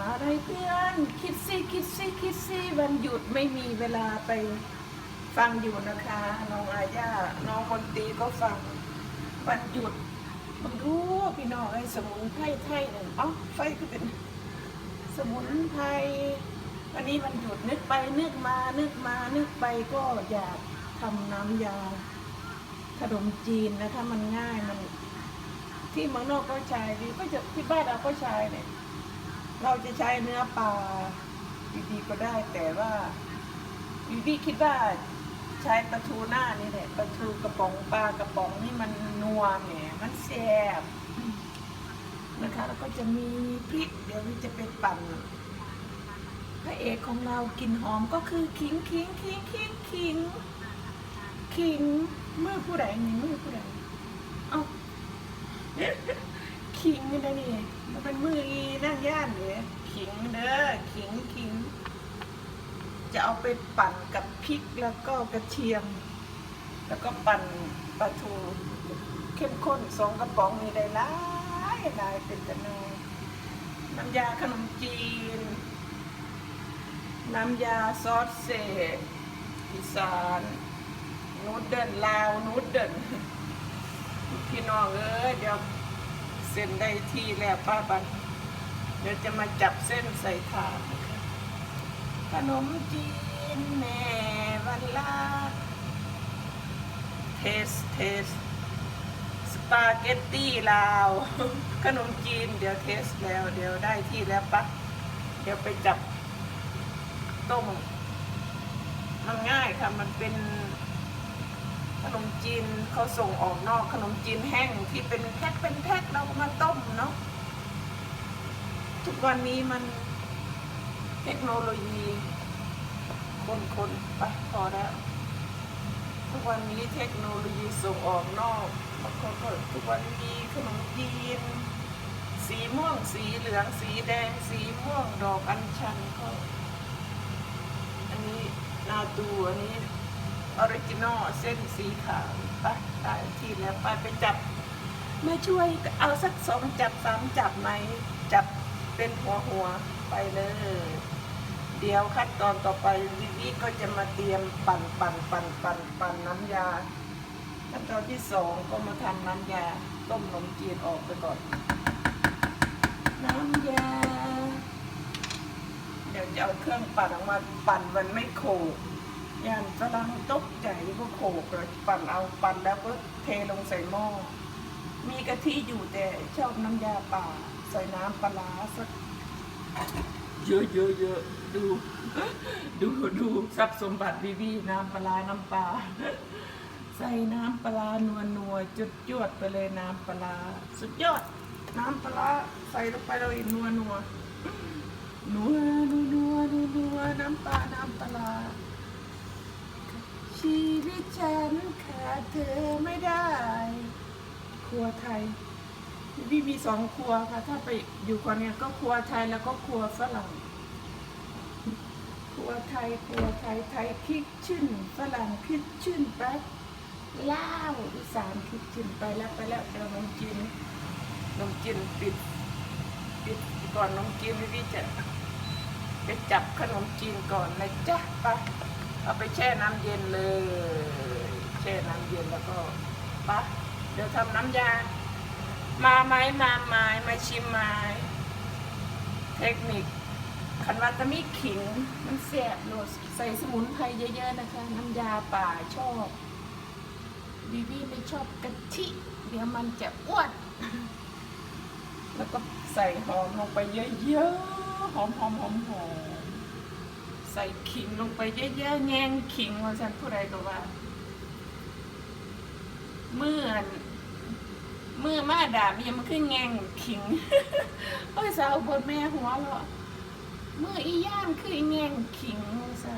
มาเลยเพื่อน คิดสิคิดสิคิดสิวันหยุดไม่มีเวลาไปฟังอยู่นะคะ น้องอาญาน้องมนตีก็ฟัง วันหยุดมันรู้พี่น้องไอ้สมุนไพรไทยหนึ่งเอ้าไฟก็เป็น สมุนไพรวันนี้มันหยุดนึกไปนึกมานึกมานึกไปก็อยากทำน้ำยาขนมจีนนะคะ มันง่ายมัน ที่เมืองนอกก็ใช้ดีก็จะที่บ้านเราก็ใช้เนี่ย เราจะใช้เนื้อปลาดีๆก็ได้แต่ว่าวิวีคิดว่าใช้ปลาทูหน้านี่แหละปลาทูกระป๋องปลากระป๋องนี่มันนัวแหมมันแซ่บนะคะแล้วก็จะมีพริก เดี๋ยววิจะไปปั่นพระเอกของเรากลินหอมก็คือขิงขิงขิงขิงขิงขิงมือผู้ใดนี่มือผู้ใดเอ้า ขิง นี่นะนี่มันเป็นมืออีนั่งย่านเนี่ยขิงเด้อขิงขิง จะเอาไปปั่นกับพริกแล้วก็กระเทียม แล้วก็ปั่นปลาทูเข้มข้นสองกระป๋องนี่ได้หลายหลายเป็นกันเลยน้ำยาขนมจีน น้ำยาซอสเศษอีสานนูดเดิลลาวนูดเดิลพี่น้องเอ้ยเดี๋ยว เส้นได้ที่แล้วป้าบันเดี๋ยวจะมาจับเส้นใส่ถาดขนมจีนแม่วันลาเทสเทสสปาเกตตี้ลาว ขนมจีนเดี๋ยวเทสแล้ว เดี๋ยวได้ที่แล้วปะเดี๋ยวไปจับต้มมันง่ายค่ะ มันเป็น นมจีนเขาส่งออกนอกขนมจีนแห้งที่เป็นแพ็คเป็นแพ็คเรามาต้มเนาะทุกวันนี้มันเทคโนโลยีคนคนไปพอแล้ว ทุกวันนี้เทคโนโลยีส่งออกนอกบางคนก็ทุกวันนี้ขนมจีนสีม่วงสีเหลืองสีแดงสีม่วงดอกอัญชันก็อันนี้นาตูอันนี้ ออริจินอลเส้นสีขาวไปได้ที่แล้วไปไปจับมาช่วยเอาสักสองจับสามจับไหมจับเป็นหัวหัวไปเลย เดี๋ยวขั้นตอนต่อไปวิวิก็จะมาเตรียมปั่นปั่นปั่นปั่นปั่นน้ำยาขั้นตอนที่สองก็มาทำน้ำยาต้มนมจีนออกไปก่อน น้ำยา เดี๋ยวจะเอาเครื่องปั่นออกมาปั่นมันไม่โขก ย่านฝรั่งตกใจก็โขกเลยปั่นเอาปั่นแล้วก็เทลงใส่หม้อ มีกะทิอยู่แต่ชอบน้ำยาป่า ใส่น้ำปลาสักเยอะเยอะเยอะดูดูดูทรัพย์สมบัติวิวีน้ำปลาน้ำปลาใส่น้ำปลานัวนัวจุดจวดไปเลยน้ำปลาสุดยอด น้ำปลาใส่ลงไปเลยนัวนัวนัวนัวนัวนัวนัวน้ำปลาน้ำปลาร้า ชีวิตฉันขาด เธอไม่ได้ ครัวไทย พี่มีสองครัวค่ะ ถ้าไปอยู่คนเนี้ยก็ครัวไทยแล้วก็ครัวฝรั่ง ครัวไทย ครัวไทย ไทยคิดชื่นฝรั่งคิดชื่นไปลาวอีสานคิดชื่นไปแล้วไปแล้วเดี๋ยวนมจีนนมจีนปิด ปิดก่อนนมจีนพี่จะไปจับขนมจีนก่อนนะจ๊ะไปเอาไปแช่น้ำเย็นเลย น้ำเย็นแล้วก็ปะเดี๋ยวทำน้ำยา มาไหมมาไม้มาชิมไม้เทคนิคคันว่าจะมีขิง มันแสบโนดใส่สมุนไพรเยอะๆนะคะ น้ำยาป่าชอบบีบีไม่ชอบกะทิ เดี๋ยวมันจะอ้วนแล้วก็ใส่หอมลงไปเยอะๆ หอมหอมหอมหอมใส่ขิงลงไปเยอะๆ แงงขิงว่าฉันผู้ใดก็ว่า มื่อเมื่อมาด่ามีมันขึ้นแงงขิงโอ้ยสาวบนแม่หัวเราะเมื่ออีย่างคืออีแงงขิงสั่